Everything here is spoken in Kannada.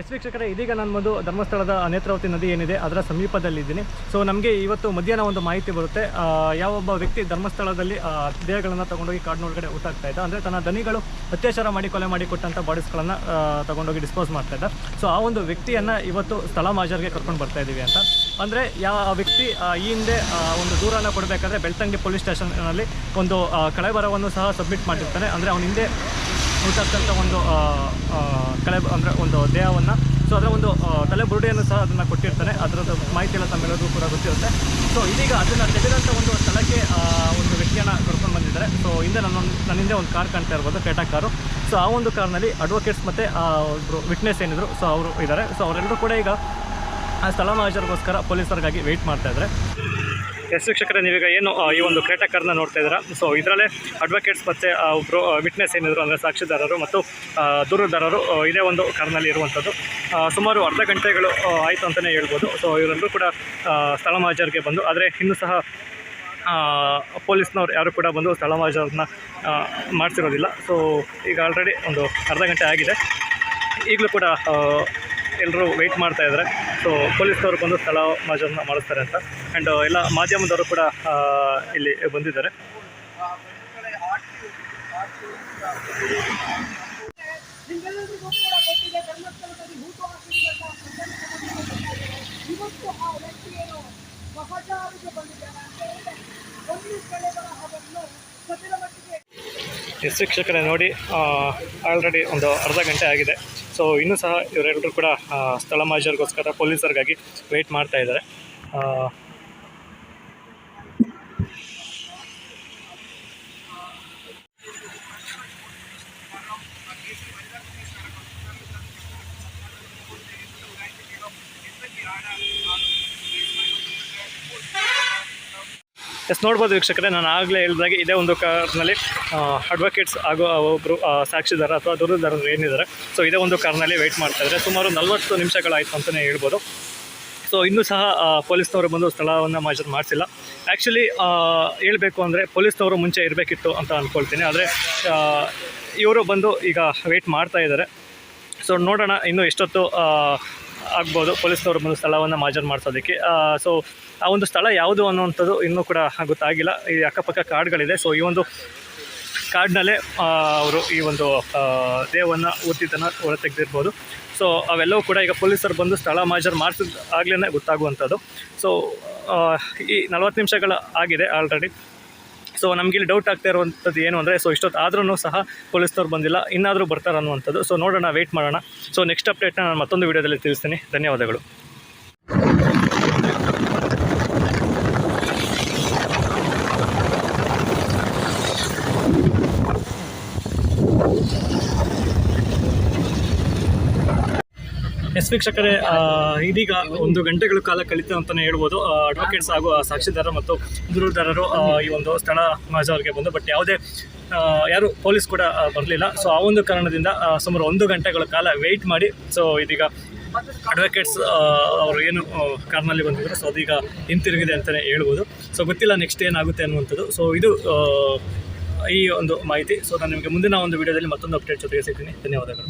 ಎಸ್ ವೀಕ್ಷಕರೇ, ಇದೀಗ ನಾನು ಬಂದು ಧರ್ಮಸ್ಥಳದ ನೇತ್ರಾವತಿ ನದಿ ಏನಿದೆ, ಅದರ ಸಮೀಪದಲ್ಲಿದ್ದೀನಿ. ಸೊ ನಮಗೆ ಇವತ್ತು ಮಧ್ಯಾಹ್ನ ಒಂದು ಮಾಹಿತಿ ಬರುತ್ತೆ. ಯಾವೊಬ್ಬ ವ್ಯಕ್ತಿ ಧರ್ಮಸ್ಥಳದಲ್ಲಿ ದೇಹಗಳನ್ನು ತಗೊಂಡೋಗಿ ಕಾಡಿನೊಳಗಡೆ ಊಟಾಗ್ತಾ ಇದ್ದ. ಅಂದರೆ ತನ್ನ ದನಿಗಳು ಅತ್ಯಾಚಾರ ಮಾಡಿ ಕೊಲೆ ಮಾಡಿ ಕೊಟ್ಟಂಥ ಬಾಡೀಸ್ಗಳನ್ನು ತಗೊಂಡೋಗಿ ಡಿಸ್ಪೋಸ್ ಮಾಡ್ತಾ ಇದ್ದ. ಸೊ ಆ ಒಂದು ವ್ಯಕ್ತಿಯನ್ನು ಇವತ್ತು ಸ್ಥಳ ಮಾಜರ್ಗೆ ಕರ್ಕೊಂಡು ಬರ್ತಾ ಇದ್ದೀವಿ ಅಂತ. ಅಂದರೆ ಯಾವ ವ್ಯಕ್ತಿ ಈ ಹಿಂದೆ ಒಂದು ದೂರನ್ನು ಕೊಡಬೇಕಾದ್ರೆ ಬೆಳ್ತಂಗಿ ಪೊಲೀಸ್ ಸ್ಟೇಷನ್ನಲ್ಲಿ ಒಂದು ಕಳೆಬರವನ್ನು ಸಹ ಸಬ್ಮಿಟ್ ಮಾಡಿರ್ತಾನೆ ಅಂದರೆ, ಅವನ ಹಿಂದೆ ಹುಟ್ಟಕ್ಕಂಥ ಒಂದು ಕಲೆ ಅಂದರೆ ಒಂದು ದೇಹವನ್ನು ಸೊ ಅದರ ಒಂದು ತಲೆ ಬುರುಡೆಯನ್ನು ಸಹ ಅದನ್ನು ಕೊಟ್ಟಿರ್ತಾನೆ. ಅದರದ್ದು ಮಾಹಿತಿ ಎಲ್ಲ ತಮ್ಮೆಲ್ಲರಿಗೂ ಕೂಡ ಗೊತ್ತಿರುತ್ತೆ. ಸೊ ಇದೀಗ ಅದನ್ನು ತೆಗೆದಂಥ ಒಂದು ಸ್ಥಳಕ್ಕೆ ಒಂದು ವ್ಯಕ್ತಿಯನ್ನು ಕರ್ಕೊಂಡು ಬಂದಿದ್ದಾರೆ. ಸೊ ಹಿಂದೆ ನನ್ನ ನನ್ನ ಹಿಂದೆ ಒಂದು ಕಾರ್ ಕಾಣ್ತಾ ಇರ್ಬೋದು ಟೇಟಾ ಕಾರು. ಸೊ ಆ ಒಂದು ಕಾರ್ನಲ್ಲಿ ಅಡ್ವೊಕೇಟ್ಸ್ ಮತ್ತು ಒಬ್ಬರು ವಿಟ್ನೆಸ್ ಏನಿದ್ರು ಸೊ ಅವರು ಇದ್ದಾರೆ. ಸೊ ಅವರೆಲ್ಲರೂ ಕೂಡ ಈಗ ಆ ಸ್ಥಳ ಮಾಜರಿಗೋಸ್ಕರ ಪೊಲೀಸರಿಗಾಗಿ ವೆಯ್ಟ್ ಮಾಡ್ತಾ ಇದ್ದಾರೆ. ಎಸ್ ವೀಕ್ಷಕರೇ, ನೀವೀಗ ಏನು ಈ ಒಂದು ಕ್ರೇಟಾ ಕಾರ್ನ ನೋಡ್ತಾ ಇದ್ದೀರಾ? ಸೊ ಇದರಲ್ಲೇ ಅಡ್ವೊಕೇಟ್ಸ್ ಮತ್ತು ಒಬ್ಬರು ವಿಟ್ನೆಸ್ ಏನಿದ್ರು, ಅಂದರೆ ಸಾಕ್ಷಿದಾರರು ಮತ್ತು ದೂರುದಾರರು ಇದೇ ಒಂದು ಕಾರ್ನಲ್ಲಿ ಇರುವಂಥದ್ದು ಸುಮಾರು ಅರ್ಧ ಗಂಟೆಗಳು ಆಯಿತು ಅಂತಲೇ ಹೇಳ್ಬೋದು. ಸೊ ಇವರೆಲ್ಲರೂ ಕೂಡ ಸ್ಥಳ ಮಹಾಜರಿಗೆ ಬಂದು, ಆದರೆ ಇನ್ನೂ ಸಹ ಪೊಲೀಸ್ನವ್ರು ಯಾರು ಕೂಡ ಬಂದು ಸ್ಥಳ ಮಹಾಜರನ್ನ ಮಾಡ್ತಿರೋದಿಲ್ಲ ಸೊ ಈಗ ಆಲ್ರೆಡಿ ಒಂದು ಅರ್ಧ ಗಂಟೆ ಆಗಿದೆ. ಈಗಲೂ ಕೂಡ ಎಲ್ಲರೂ ವೆಯ್ಟ್ ಮಾಡ್ತಾ ಇದ್ದಾರೆ. ಸೊ ಪೊಲೀಸ್ನವರು ಬಂದು ಸ್ಥಳ ಮಾಜರನ್ನ ಮಾಡಿಸ್ತಾರೆ ಅಂತ. ಆ್ಯಂಡ್ ಎಲ್ಲ ಮಾಧ್ಯಮದವರು ಕೂಡ ಇಲ್ಲಿ ಬಂದಿದ್ದಾರೆ. ಶಿಕ್ಷಕರೇ ನೋಡಿ ಆಲ್ರೆಡಿ ಒಂದು ಅರ್ಧ ಗಂಟೆ ಆಗಿದೆ. ಸೊ ಇನ್ನೂ ಸಹ ಇವರೆಲ್ಲರೂ ಕೂಡ ಸ್ಥಳ ಮಾಜರಿಗೋಸ್ಕರ ಪೊಲೀಸರಿಗಾಗಿ ವೆಯ್ಟ್ ಮಾಡ್ತಾ ಇದ್ದಾರೆ. ಎಸ್, ನೋಡ್ಬೋದು ವೀಕ್ಷಕರೇ, ನಾನು ಆಗಲೇ ಹೇಳಿದಾಗೆ ಇದೇ ಒಂದು ಕಾರ್ನಲ್ಲಿ ಅಡ್ವೊಕೇಟ್ಸ್ ಆಗೋ ಒಬ್ಬರು ಸಾಕ್ಷಿದಾರ ಅಥವಾ ದೂರದಾರರು ಏನಿದ್ದಾರೆ ಸೊ ಇದೇ ಒಂದು ಕಾರ್ನಲ್ಲಿ ವೆಯ್ಟ್ ಮಾಡ್ತಾ ಇದ್ದಾರೆ. ಸುಮಾರು ನಲವತ್ತು ನಿಮಿಷಗಳಾಯಿತು ಅಂತಲೇ ಹೇಳ್ಬೋದು. ಸೊ ಇನ್ನೂ ಸಹ ಪೊಲೀಸ್ನವರು ಬಂದು ಸ್ಥಳವನ್ನು ಮಾಜರ್ ಮಾಡಿಸಿಲ್ಲ. ಆ್ಯಕ್ಚುಲಿ ಹೇಳಬೇಕು ಅಂದರೆ ಪೊಲೀಸ್ನವರು ಮುಂಚೆ ಇರಬೇಕಿತ್ತು ಅಂತ ಅಂದ್ಕೊಳ್ತೀನಿ ಆದರೆ ಇವರು ಬಂದು ಈಗ ವೆಯ್ಟ್ ಮಾಡ್ತಾ ಇದ್ದಾರೆ. ಸೊ ನೋಡೋಣ ಇನ್ನು ಎಷ್ಟೊತ್ತು ಆಗ್ಬೋದು, ಪೊಲೀಸ್ನವರು ಬಂದು ಸ್ಥಳವನ್ನು ಮಾಜರ್ ಮಾಡಿಸೋದಕ್ಕೆ. ಸೊ ಆ ಒಂದು ಸ್ಥಳ ಯಾವುದು ಅನ್ನುವಂಥದ್ದು ಇನ್ನೂ ಕೂಡ ಗೊತ್ತಾಗಿಲ್ಲ. ಈ ಅಕ್ಕಪಕ್ಕ ಕಾಡುಗಳಿದೆ. ಸೊ ಈ ಒಂದು ಕಾಡಿನಲ್ಲೇ ಅವರು ಈ ಒಂದು ದೇಹವನ್ನು ಊರ್ತಿದ್ದನ್ನು ಹೊರ ತೆಗೆದಿರ್ಬೋದು ಸೊ ಅವೆಲ್ಲವೂ ಕೂಡ ಈಗ ಪೊಲೀಸರು ಬಂದು ಸ್ಥಳ ಮಾಜರ್ ಮಾಡಿಸಿದ ಆಗ್ಲೇ ಗೊತ್ತಾಗುವಂಥದ್ದು. ಸೊ ಈ ನಲವತ್ತು ನಿಮಿಷಗಳ ಆಗಿದೆ ಆಲ್ರೆಡಿ ಸೊ ನಮಗೆ ಇಲ್ಲಿ ಡೌಟ್ ಆಗ್ತಾ ಇರುವಂಥದ್ದು ಏನು ಅಂದರೆ ಸೊ ಇಷ್ಟೊತ್ತು ಆದ್ರೂ ಸಹ ಪೊಲೀಸ್ನವ್ರು ಬಂದಿಲ್ಲ, ಇನ್ನಾದರೂ ಬರ್ತಾರೆ ಅನ್ನುವಂಥದ್ದು. ಸೊ ನೋಡೋಣ ವೆಯ್ಟ್ ಮಾಡೋಣ. ಸೊ ನೆಕ್ಸ್ಟ್ ಅಪ್ಡೇಟ್ನ ನಾನು ಮತ್ತೊಂದು ವೀಡಿಯೋದಲ್ಲಿ ತಿಳಿಸ್ತೀನಿ. ಧನ್ಯವಾದಗಳು. ಎಸ್ ವೀಕ್ಷಕರೇ ಇದೀಗ ಒಂದು ಗಂಟೆಗಳ ಕಾಲ ಕಲಿತು ಅಂತಲೇ ಹೇಳ್ಬೋದು. ಅಡ್ವೊಕೇಟ್ಸ್ ಹಾಗೂ ಸಾಕ್ಷಿದಾರರು ಸಾಕ್ಷಿದಾರ ಮತ್ತು ದೂರುದಾರರು ಈ ಒಂದು ಸ್ಥಳ ಮಾಜವರಿಗೆ ಬಂದು ಬಟ್ ಯಾವುದೇ ಯಾರು ಪೊಲೀಸ್ ಕೂಡ ಬರಲಿಲ್ಲ. ಸೊ ಆ ಒಂದು ಕಾರಣದಿಂದ ಸುಮಾರು ಒಂದು ಗಂಟೆಗಳ ಕಾಲ ವೆಯ್ಟ್ ಮಾಡಿ ಸೊ ಇದೀಗ ಅಡ್ವೊಕೇಟ್ಸ್ ಅವರು ಏನು ಕಾರ್ನಲ್ಲಿ ಬಂದಿದ್ರು. ಸೊ ಅದೀಗ ಹಿಂತಿರುಗಿದೆ ಅಂತಲೇ ಹೇಳ್ಬೋದು. ಸೊ ಗೊತ್ತಿಲ್ಲ ನೆಕ್ಸ್ಟ್ ಏನಾಗುತ್ತೆ ಅನ್ನುವಂಥದ್ದು. ಸೊ ಇದು ಈ ಒಂದು ಮಾಹಿತಿ. ಸೊ ನಾನು ನಿಮಗೆ ಮುಂದಿನ ಒಂದು ವಿಡಿಯೋದಲ್ಲಿ ಮತ್ತೊಂದು ಅಪ್ಡೇಟ್ ಜೊತೆಗೆ ಸಿಗ್ತೀನಿ. ಧನ್ಯವಾದಗಳು.